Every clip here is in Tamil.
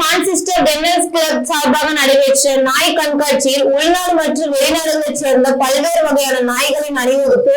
மான்செஸ்டர் டென்னர்ஸ் கிளப் சார்பாக நடைபெற்ற நாய் கண்காட்சியில் உள்நாடு மற்றும் வெளிநாடுகளைச் சேர்ந்த பல்வேறு வகையான நாய்களின் அணிவகுப்பு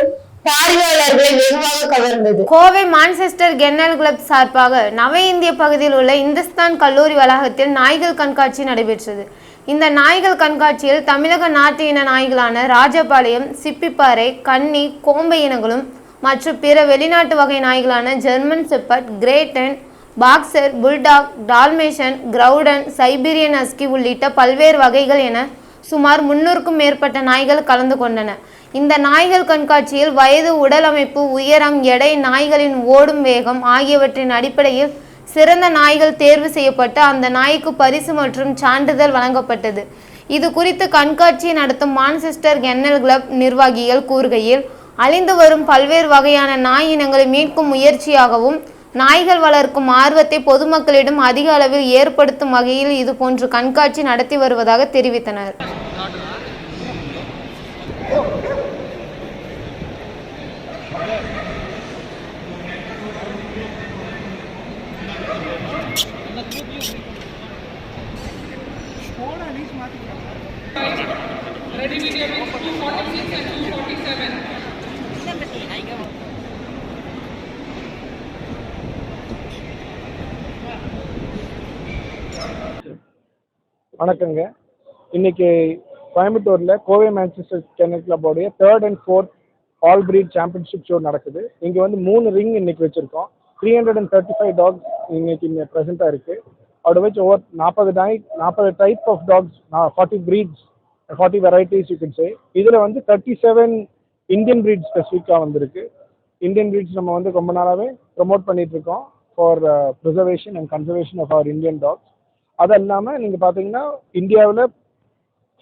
பார்வையாளர்களை வெகுவாக கவர்ந்தது. கோவை மான்செஸ்டர் கென்னல் கிளப் சார்பாக நவ இந்திய பகுதியில் உள்ள இந்துஸ்தான் கல்லூரி வளாகத்தில் நாய்கள் கண்காட்சி நடைபெற்றது. இந்த நாய்கள் கண்காட்சியில் தமிழக நாட்டு இன நாய்களான ராஜபாளையம் சிப்பிப்பாறை கன்னி கோம்பை இனங்களும் மற்றும் பிற வெளிநாட்டு வகை நாய்களான German shepherd great dane boxer bulldog dalmatian கிரவுடன் Siberian husky உள்ளிட்ட பல்வேறு வகைகள் என சுமார் முன்னூறுக்கும் மேற்பட்ட நாய்கள் கலந்து கொண்டன. இந்த நாய்கள் கண்காட்சியில் வயது உடல் அமைப்பு உயரம் எடை நாய்களின் ஓடும் வேகம் ஆகியவற்றின் அடிப்படையில் சிறந்த நாய்கள் தேர்வு செய்யப்பட்டு அந்த நாய்க்கு பரிசு மற்றும் சான்றிதழ் வழங்கப்பட்டது. இது குறித்து கண்காட்சியை நடத்தும் மான்செஸ்டர் கென்னல் கிளப் நிர்வாகிகள் கூறுகையில் அழிந்து வரும் பல்வேறு வகையான நாய் இனங்களை மீட்கும் முயற்சியாகவும் நாய்கள் வளர்க்கும் ஆர்வத்தை பொதுமக்களிடம் அதிக அளவில் ஏற்படுத்தும் வகையில் இதுபோன்று கண்காட்சி நடத்தி வருவதாக தெரிவித்தனர். வணக்கங்க. இன்னைக்கு கோயம்புத்தூர்ல Kovai Manchester Chennai கிளப்போடைய third and fourth all breed championship show நடக்குது. இங்க வந்து மூணு ரிங் இன்னைக்கு வச்சிருக்கோம். Three hundred and thirty five dogs இன்னைக்கு இங்கே ப்ரெசென்ட்டாக இருக்கு. அதோட வச்சு ஓவர் நாற்பது டாய் நாற்பது type of dogs forty breeds forty varieties you can say இதில் வந்து தேர்ட்டி செவன் இந்தியன் பிரீட் ஸ்பெசிஃபிக்காக வந்திருக்கு. இந்தியன் பிரீட்ஸ் நம்ம வந்து ரொம்ப நாளாகவே ப்ரொமோட் பண்ணிட்டு இருக்கோம் for preservation and conservation of our Indian dogs அது இல்லாமல் நீங்கள் பார்த்தீங்கன்னா இந்தியாவில்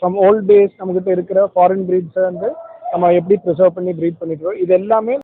ஃப்ரம் ஓல்ட் டேஸ் நம்மக்கிட்ட இருக்கிற ஃபாரின் ப்ரீட்ஸை வந்து நம்ம எப்படி ப்ரிசர்வ் பண்ணி ப்ரீட் பண்ணிக்கிறோம். இருக்கோம் இது எல்லாமே